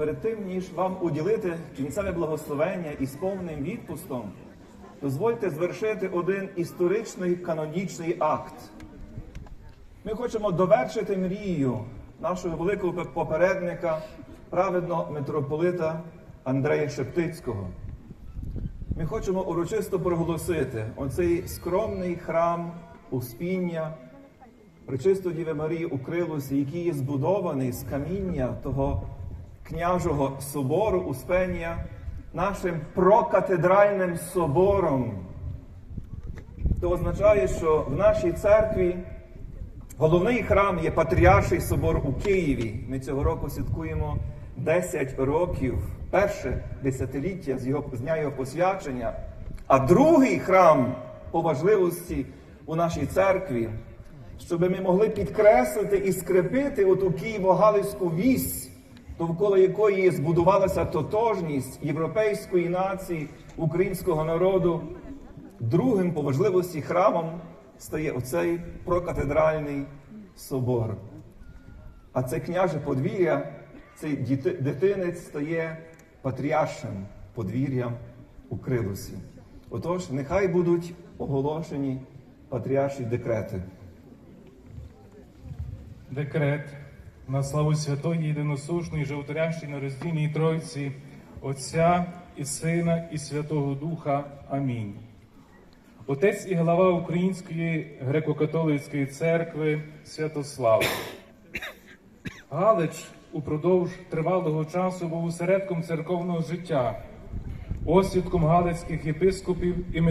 Перед тим, ніж вам уділити кінцеве благословення із повним відпустом, дозвольте звершити один історичний канонічний акт. Ми хочемо довершити мрію нашого великого попередника, праведного митрополита Андрея Шептицького. Ми хочемо урочисто проголосити оцей скромний храм Успіння Пречистої Діви Марії у Крилусі, який є збудований з каміння того княжого собору Успенія, нашим прокатедральним собором. То означає, що в нашій церкві головний храм є Патріарший собор у Києві. Ми цього року святкуємо 10 років, перше десятиліття з його з дня його посвячення. А другий храм по важливості у нашій церкві, щоб ми могли підкреслити і скрепити оту Києво-Галицьку вісь, довкола якої збудувалася тотожність європейської нації, українського народу. Другим по важливості храмом стає оцей прокатедральний собор. А це княже подвір'я, цей дитинець стає патріаршим подвір'ям у Крилусі. Отож, нехай будуть оголошені патріарші декрети. Декрет на славу святої єдиносушної, животворящої на роздільній Тройці, Отця і Сина і Святого Духа. Амінь. Отець і глава Української греко-католицької церкви Святослав. Галич упродовж тривалого часу був осередком церковного життя, освідком галицьких єпископів і